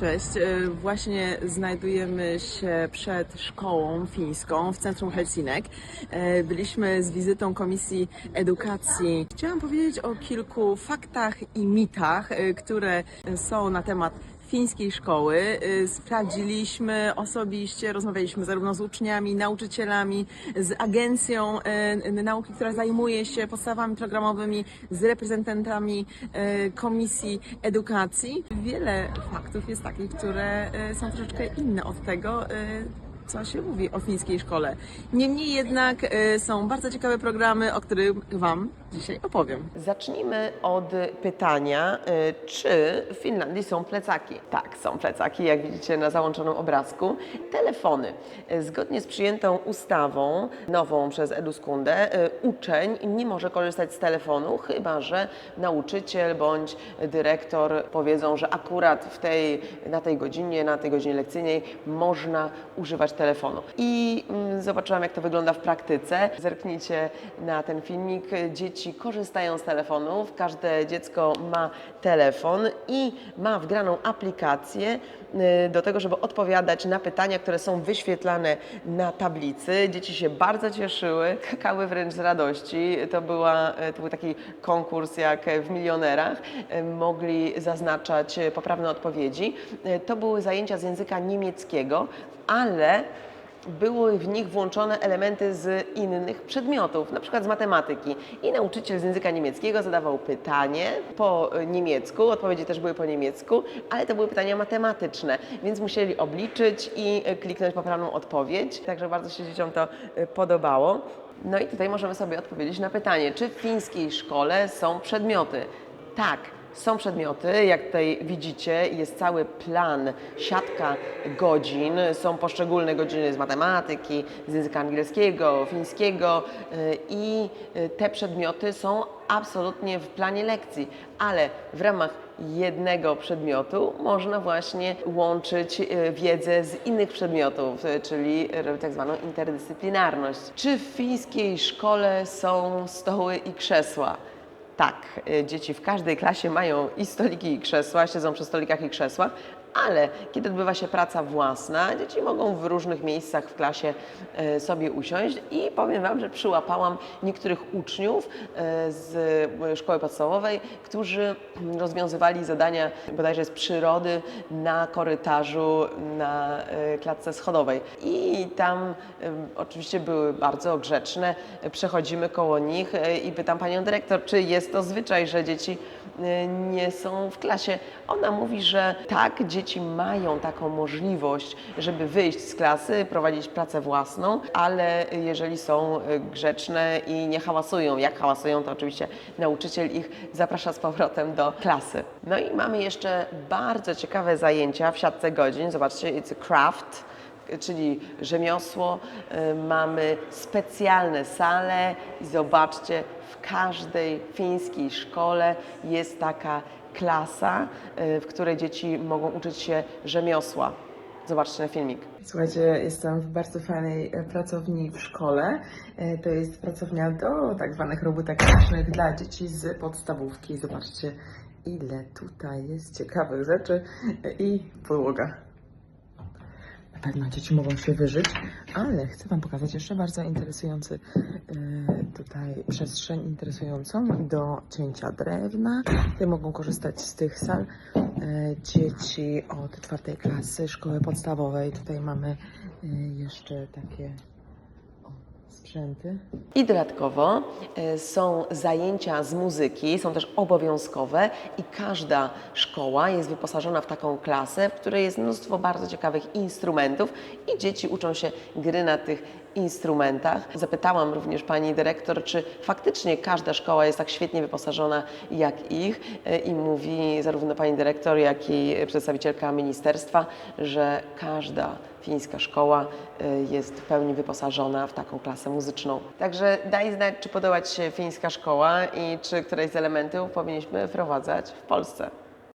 Cześć, e, właśnie znajdujemy się przed szkołą fińską w centrum Helsinek. E, Byliśmy z wizytą Komisji Edukacji. Chciałam powiedzieć o kilku faktach i mitach, e, które są na temat fińskiej szkoły. E, Sprawdziliśmy osobiście, rozmawialiśmy zarówno z uczniami, nauczycielami, z agencją e, nauki, która zajmuje się podstawami programowymi, z reprezentantami e, Komisji Edukacji. Wiele faktów jest takich, które są troszeczkę inne od tego, co się mówi o fińskiej szkole. Niemniej jednak są bardzo ciekawe programy, o których Wam dzisiaj opowiem. Zacznijmy od pytania, y, czy w Finlandii są plecaki? Tak, są plecaki, jak widzicie na załączonym obrazku. Telefony. Zgodnie z przyjętą ustawą, nową przez Eduskundę, y, uczeń nie może korzystać z telefonu, chyba że nauczyciel bądź dyrektor powiedzą, że akurat w tej, na tej godzinie, na tej godzinie lekcyjnej można używać telefonu. I mm, zobaczyłam, jak to wygląda w praktyce. Zerknijcie na ten filmik. Dzieci korzystają z telefonów. Każde dziecko ma telefon i ma wgraną aplikację y, do tego, żeby odpowiadać na pytania, które są wyświetlane na tablicy. Dzieci się bardzo cieszyły, kakały wręcz z radości. To, była, to był taki konkurs jak w milionerach. Y, Mogli zaznaczać y, poprawne odpowiedzi. Y, To były zajęcia z języka niemieckiego, ale były w nich włączone elementy z innych przedmiotów, na przykład z matematyki. I nauczyciel z języka niemieckiego zadawał pytanie po niemiecku, odpowiedzi też były po niemiecku, ale to były pytania matematyczne, więc musieli obliczyć i kliknąć poprawną odpowiedź. Także bardzo się dzieciom to y, podobało. No i tutaj możemy sobie odpowiedzieć na pytanie, czy w fińskiej szkole są przedmioty? Tak, są przedmioty, jak tutaj widzicie, jest cały plan, siatka godzin, są poszczególne godziny z matematyki, z języka angielskiego, fińskiego y, i y, te przedmioty są absolutnie w planie lekcji, ale w ramach jednego przedmiotu można właśnie łączyć y, wiedzę z innych przedmiotów, czyli tak zwaną interdyscyplinarność. Czy w fińskiej szkole są stoły i krzesła? Tak, y, dzieci w każdej klasie mają i stoliki, i krzesła, siedzą przy stolikach i krzesłach, ale kiedy odbywa się praca własna, dzieci mogą w różnych miejscach w klasie y, sobie usiąść i powiem Wam, że przyłapałam niektórych uczniów y, z y, szkoły podstawowej, którzy rozwiązywali zadania bodajże z przyrody na korytarzu na klatce schodowej. I tam oczywiście były bardzo grzeczne. Przechodzimy koło nich i pytam panią dyrektor, czy jest to zwyczaj, że dzieci nie są w klasie. Ona mówi, że tak, dzieci mają taką możliwość, żeby wyjść z klasy, prowadzić pracę własną, ale jeżeli są y, grzeczne i nie hałasują, jak hałasują, to oczywiście nauczyciel ich zaprasza z powrotem do klasy. No i mamy jeszcze bardzo ciekawe zajęcia w siatce godzin. Zobaczcie, it's a craft czyli rzemiosło. Y, Mamy specjalne sale i zobaczcie, w każdej fińskiej szkole jest taka klasa, y, w której dzieci mogą uczyć się rzemiosła. Zobaczcie na filmik. Słuchajcie, jestem w bardzo fajnej e, pracowni w szkole. E, To jest pracownia do tak zwanych robótek ręcznych dla dzieci z podstawówki. Zobaczcie, ile tutaj jest ciekawych rzeczy E, i podłoga. Na pewno dzieci mogą się wyżyć, ale chcę Wam pokazać jeszcze bardzo interesujący e, tutaj przestrzeń interesującą do cięcia drewna. Tutaj mogą korzystać z tych sal e, dzieci od czwartej klasy szkoły podstawowej. Tutaj mamy e, jeszcze takie sprzęty. I dodatkowo e, są zajęcia z muzyki, są też obowiązkowe i każda szkoła jest wyposażona w taką klasę, w której jest mnóstwo bardzo ciekawych instrumentów i dzieci uczą się gry na tych instrumentach. Zapytałam również pani dyrektor, czy faktycznie każda szkoła jest tak świetnie wyposażona jak ich e, i mówi zarówno pani dyrektor, jak i przedstawicielka ministerstwa, że każda fińska szkoła e, jest w pełni wyposażona w taką klasę muzyczną. Także daj znać, czy podoba Ci się fińska szkoła i czy któreś z elementów powinniśmy wprowadzać w Polsce.